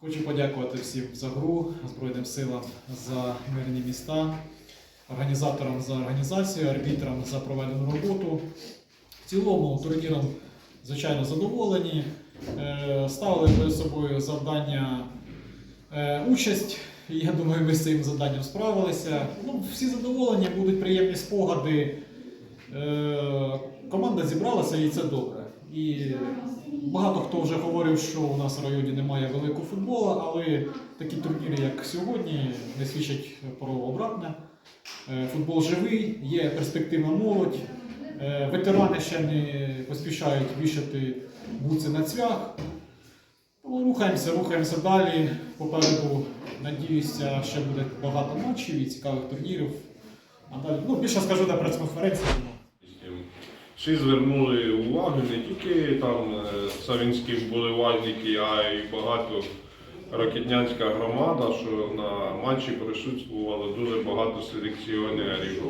Хочу подякувати всім за гру, Збройним силам за мирні міста, організаторам за організацію, арбітрам за проведену роботу. В цілому турніром, звичайно, задоволені. Е, Ставили перед собою завдання е, участь. Я думаю, ми з цим завданням справилися. Ну, всі задоволені, будуть приємні спогади. Е, Команда зібралася і це добре. І багато хто вже говорив, що у нас в районі немає великого футболу, але такі турніри, як сьогодні, не свідчать про обратне. Е, Футбол живий, є перспективна молодь. Е, Ветерани ще не поспішають вішати буци на цвях. Ну, рухаємося, рухаємося далі. Попереду, надіюся, ще буде багато матчів і цікавих турнірів. А далі, ну, більше скажу на прес-конференції. Всі звернули увагу не тільки там е, савінські вболівальники, а й багато ракетнянська громада, що на матчі присутствувало дуже багато селекціонерів,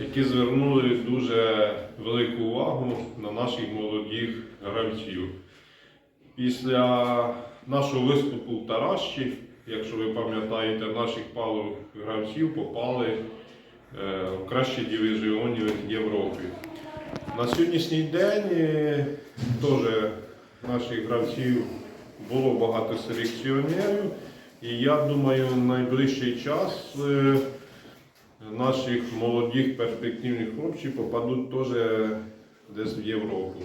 які звернули дуже велику увагу на наших молодих гравців. Після нашого виступу в Таращі, якщо ви пам'ятаєте, наших пару гравців попали е, в кращі дивізіони Європи. На сьогоднішній день е, теж наших гравців було багато селекціонерів, і я думаю, найближчий час е, наших молодих перспективних хлопців попадуть теж десь в Європу.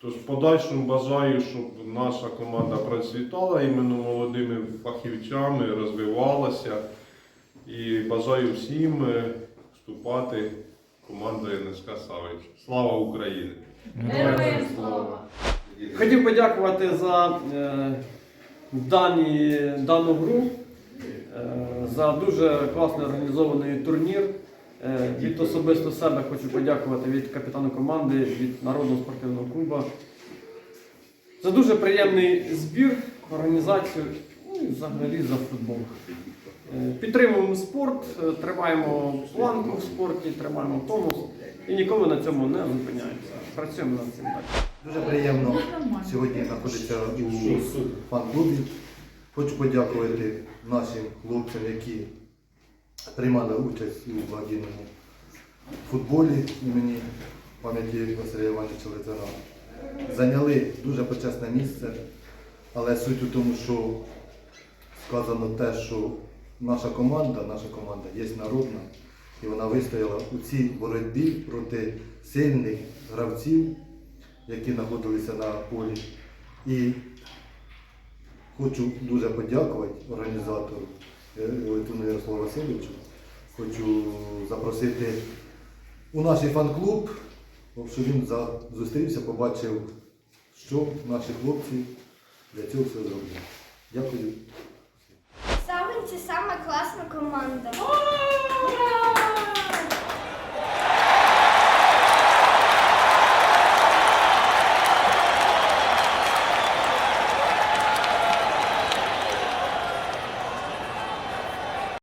Тож в подальшому бажаю, щоб наша команда процвітала іменно молодими фахівцями, розвивалася. І бажаю всім е, вступати в команду НСК Савич. Слава Україні! Героям слава! Хотів подякувати за е, дані, дану гру, е, за дуже класний організований турнір. Е, від особисто себе хочу подякувати від капітана команди, від Народного спортивного клубу. За дуже приємний збір, організацію ну, і взагалі за футбол. Підтримуємо спорт, е, тримаємо планку в спорті, тримаємо тонус і ніколи на цьому не зупиняємося. Працюємо над цим далі. Дуже приємно сьогодні знаходитися у фан-клубі. Хочу подякувати нашим хлопцям, які приймали участь у благодійному футболі імені пам'яті Василя Івановича Литвина. Зайняли дуже почесне місце, але суть у тому, що сказано те, що наша команда, наша команда є народна, і вона вистояла у цій боротьбі проти сильних гравців, які знаходилися на полі. І хочу дуже подякувати організатору е, Летуну Ярославу Васильовичу. Хочу запросити у наш фан-клуб, щоб він зустрівся, побачив, що наші хлопці для цього все зроблять. Дякую. Кам'янці саме класна команда.